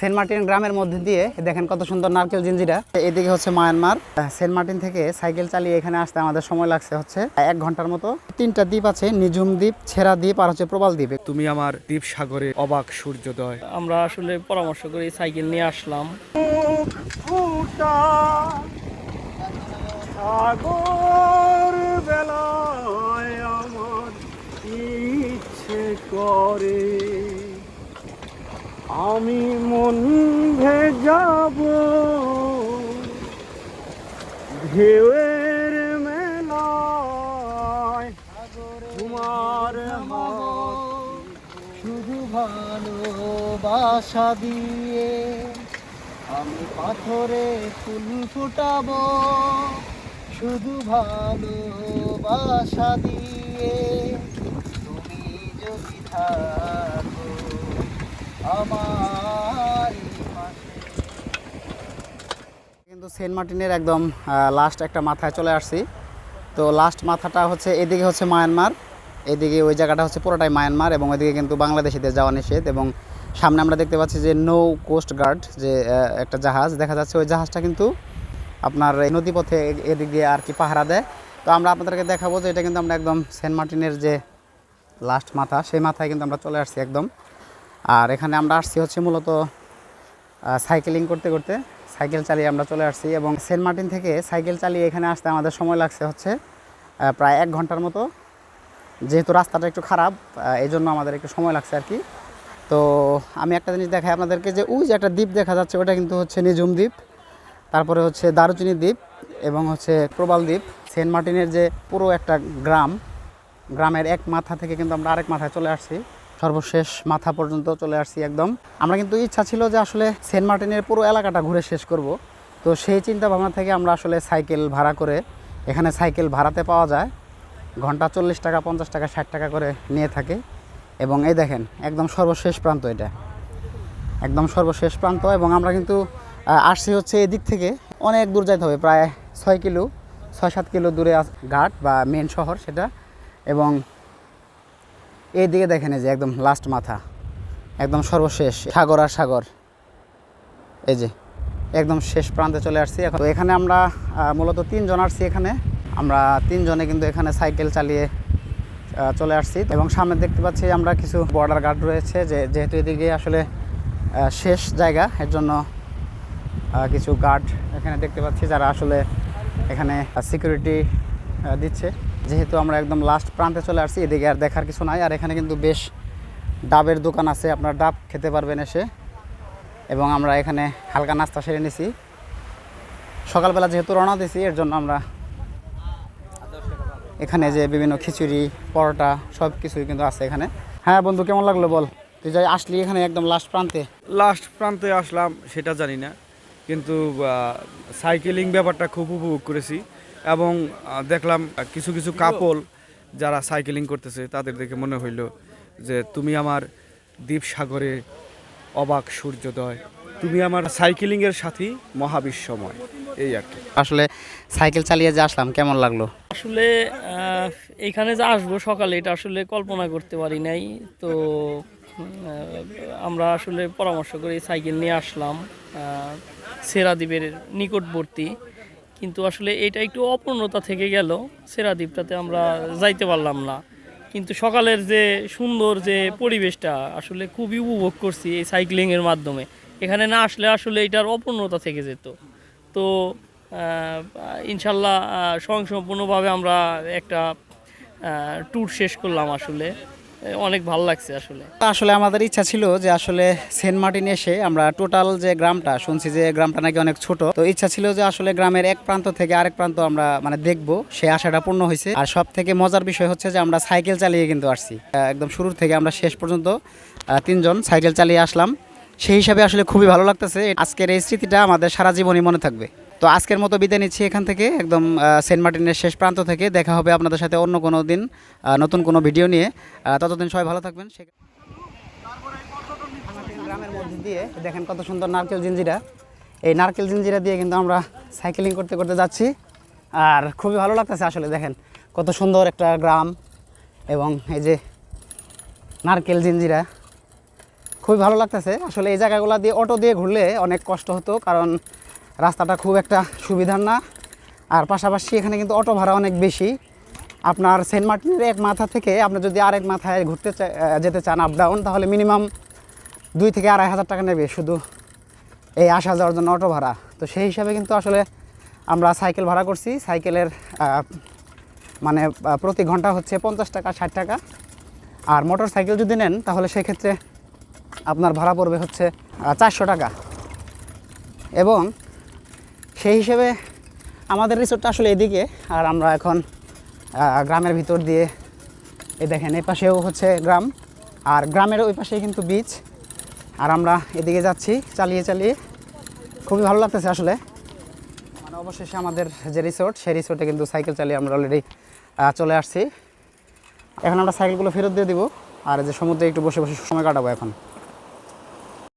Saint Martin গ্রামের মধ্যে দিয়ে দেখেন কত সুন্দর নারকেল জিঞ্জিরা। এদিকে হচ্ছে মায়ানমার। সেন্ট মার্টিন থেকে সাইকেল চালিয়ে এখানে আসতে আমাদের সময় লাগছে হচ্ছে এক ঘণ্টার মতো। তিনটা দ্বীপ আছে নিঝুম দ্বীপ ছেঁড়া দ্বীপ আর হচ্ছে প্রবাল দ্বীপ। তুমি আমার দ্বীপ সাগরে অবাক সূর্যোদয়। আমরা আসলে পরামর্শ করে সাইকেল নিয়ে আসলাম। সাগর বেলায় আমার ইচ্ছে করে। আমি মন ভেজাব। ঢেউয়ের মেলায় তোমার শুধু ভালোবাসা দিয়ে আমি পাথরে ফুল ফুটাব। শুধু ভালোবাসা দিয়ে তুমি যদি থাকো কিন্তু সেন্ট মার্টিনের একদম লাস্ট একটা মাথায় চলে আসছি। তো লাস্ট মাথাটা হচ্ছে, এদিকে হচ্ছে মায়ানমার, এদিকে ওই জায়গাটা হচ্ছে পুরোটাই মায়ানমার এবং ওইদিকে কিন্তু বাংলাদেশিদের যাওয়া নিষেধ এবং সামনে আমরা দেখতে পাচ্ছি যে নৌ কোস্ট গার্ড যে একটা জাহাজ, দেখা যাচ্ছে ওই জাহাজটা কিন্তু আপনার নদীপথে এদিক দিয়ে আর কি পাহারা দেয়। তো আমরা আপনাদেরকে দেখাবো যে এটা কিন্তু আমরা একদম সেন্ট মার্টিনের যে লাস্ট মাথা, সেই মাথায় কিন্তু আমরা চলে আসছি একদম। আর এখানে আমরা আসছি হচ্ছে মূলত সাইকেলিং করতে করতে। সাইকেল চালিয়ে আমরা চলে আসছি এবং সেন্ট মার্টিন থেকে সাইকেল চালিয়ে এখানে আসতে আমাদের সময় লাগছে হচ্ছে প্রায় এক ঘণ্টার মতো। যেহেতু রাস্তাটা একটু খারাপ এই জন্য আমাদের একটু সময় লাগছে আর কি। তো আমি একটা জিনিস দেখাই আপনাদেরকে যে, ওই যে একটা দ্বীপ দেখা যাচ্ছে, ওটা কিন্তু হচ্ছে নিজুম দ্বীপ। তারপরে হচ্ছে দারুচিনি দ্বীপ এবং হচ্ছে প্রবাল দ্বীপ। সেন্ট মার্টিনের যে পুরো একটা গ্রাম, গ্রামের এক মাথা থেকে কিন্তু আমরা আরেক মাথায় চলে আসছি। সর্বশেষ মাথা পর্যন্ত চলে আসছি একদম। আমরা কিন্তু ইচ্ছা ছিল যে আসলে সেন্ট মার্টিনের পুরো এলাকাটা ঘুরে শেষ করব। তো সেই চিন্তা ভাবনা থেকে আমরা আসলে সাইকেল ভাড়া করে এখানে সাইকেল ভাড়াতে পাওয়া যায়। ঘণ্টা চল্লিশ টাকা, পঞ্চাশ টাকা, ষাট টাকা করে নিয়ে থাকে। এবং এই দেখেন, একদম সর্বশেষ প্রান্ত এটা। একদম সর্বশেষ প্রান্ত এবং আমরা কিন্তু আসছি হচ্ছে এদিক থেকে। অনেক দূর যাইতে হবে, প্রায় ছয় কিলো, ছয় সাত কিলো দূরে ঘাট বা মেন শহর সেটা। এবং এই দিকে দেখেন এই যে একদম লাস্ট মাথা, একদম সর্বশেষ, সাগর আর সাগর। এই যে, একদম শেষ প্রান্তে চলে আসছি এখন। তো এখানে আমরা মূলত তিনজন আসছি এখানে। আমরা তিনজনে কিন্তু এখানে সাইকেল চালিয়ে চলে আসছি। এবং সামনে দেখতে পাচ্ছি আমরা কিছু বর্ডার গার্ড রয়েছে যে, যেহেতু এদিকে আসলে শেষ জায়গা, এর জন্য কিছু গার্ড এখানে দেখতে পাচ্ছি যারা আসলে এখানে সিকিউরিটি দিচ্ছে। যেহেতু আমরা একদম লাস্ট প্রান্তে চলে আসছি, এদিকে আর দেখার কিছু নাই। আর এখানে কিন্তু বেশ ডাবের দোকান আছে, আপনার ডাব খেতে পারবেন এসে। এবং আমরা এখানে হালকা নাস্তা সেরে নিছি। সকালবেলা যেহেতু রওনা দিছি, এর জন্য আমরা এখানে যে বিভিন্ন খিচুড়ি, পরোটা সব কিছুই কিন্তু আছে এখানে। হ্যাঁ বন্ধু, কেমন লাগল বল? তুই যাই আসলি এখানে একদম লাস্ট প্রান্তে। লাস্ট প্রান্তে আসলাম, সেটা জানি না। কিন্তু সাইকেলিং ব্যাপারটা খুব উপভোগ করেছি। এবং দেখলাম কিছু কিছু কাপল যারা সাইকেলিং করতেছে তাদের দেখে মনে হইল যে তুমি আমার দ্বীপ সাগরে অবাক সূর্যোদয় তুমি আমার সাইকেলিংয়ের সাথী মহাবিশ্বময়। এই আর কি। আসলে সাইকেল চালিয়ে যে আসলাম কেমন লাগল? আসলে আহ, এখানে যে আসব সকালে এটা আসলে কল্পনা করতে পারি নাই। তো আমরা আসলে পরামর্শ করে সাইকেল নিয়ে আসলাম সেরাদ্বীপের নিকটবর্তী। কিন্তু আসলে এটা একটু অপূর্ণতা থেকে গেল। সেরাদ্বীপটাতে আমরা যাইতে পারলাম না। কিন্তু সকালের যে সুন্দর যে পরিবেশটা আসলে খুবই উপভোগ করছি এই সাইক্লিংয়ের মাধ্যমে। এখানে না আসলে আসলে এটার অপূর্ণতা থেকে যেত। তো ইনশাল্লাহ স্বয়ংসম্পূর্ণভাবে আমরা একটা ট্যুর শেষ করলাম আসলে। অনেক ভালো লাগছে আসলে। আসলে আমাদের ইচ্ছা ছিল যে আসলে সেন্ট মার্টিন এসে আমরা টোটাল যে গ্রামটা, শুনছি যে গ্রামটা নাকি অনেক ছোট। তো ইচ্ছা ছিল যে আসলে গ্রামের এক প্রান্ত থেকে আরেক প্রান্ত আমরা মানে দেখব সেই আশাটা পূর্ণ হয়েছে। আর সব থেকে মজার বিষয় হচ্ছে যে আমরা সাইকেল চালিয়ে কিন্তু আসছি। একদম শুরুর থেকে আমরা শেষ পর্যন্ত তিনজন সাইকেল চালিয়ে আসলাম। সেই হিসাবে আসলে খুবই ভালো লাগতেছে। আজকের এই স্মৃতিটা আমাদের সারা জীবনই মনে থাকবে। তো আজকের মতো বিদায় নিচ্ছি এখান থেকে। একদম সেন্ট মার্টিনের শেষ প্রান্ত থেকে। দেখা হবে আপনাদের সাথে অন্য কোনো দিন নতুন কোনো ভিডিও নিয়ে। ততদিন সবাই ভালো থাকবেন। সে- গ্রামের মধ্যে দিয়ে দেখেন কত সুন্দর নারকেল জিঞ্জিরা। এই নারকেল জিঞ্জিরা দিয়ে কিন্তু আমরা সাইকেলিং করতে করতে যাচ্ছি। আর খুবই ভালো লাগতেছে আসলে, দেখেন কত সুন্দর একটা গ্রাম এবং এই যে নারকেল জিঞ্জিরা। খুবই ভালো লাগতেছে। আসলে এই জায়গাগুলো দিয়ে অটো দিয়ে ঘুরলে অনেক কষ্ট হতো, কারণ রাস্তাটা খুব একটা সুবিধার না। আর পাশাপাশি এখানে কিন্তু অটো ভাড়া অনেক বেশি। আপনার সেন্ট মার্টিনের এক মাথা থেকে আপনি যদি আরেক মাথায় ঘুরতে যেতে চান আপ ডাউন তাহলে মিনিমাম দুই থেকে আড়াই হাজার টাকা নেবে শুধু এই আসা যাওয়ার জন্য অটো ভাড়া। তো সেই হিসাবে কিন্তু আসলে আমরা সাইকেল ভাড়া করছি। সাইকেলের মানে প্রতি ঘণ্টা হচ্ছে পঞ্চাশ টাকা, ষাট টাকা। আর মোটর সাইকেল যদি নেন, তাহলে সেক্ষেত্রে আপনার ভাড়া পড়বে হচ্ছে চারশো টাকা। এবং সেই হিসেবে আমাদের রিসোর্টটা আসলে এদিকে, আর আমরা এখন গ্রামের ভিতর দিয়ে এই দেখেন এই পাশেও হচ্ছে গ্রাম, আর গ্রামের ওই পাশে কিন্তু বিচ আর আমরা এদিকে যাচ্ছি, চালিয়ে চালিয়ে। খুবই ভালো লাগতেছে আসলে। মানে অবশেষে আমাদের যে রিসোর্ট সেই রিসোর্টে কিন্তু সাইকেল চালিয়ে আমরা অলরেডি চলে আসছি। এখন আমরা সাইকেলগুলো ফেরত দিয়ে দিব, আর যে সমুদ্রে একটু বসে বসে সময় কাটাবো এখন।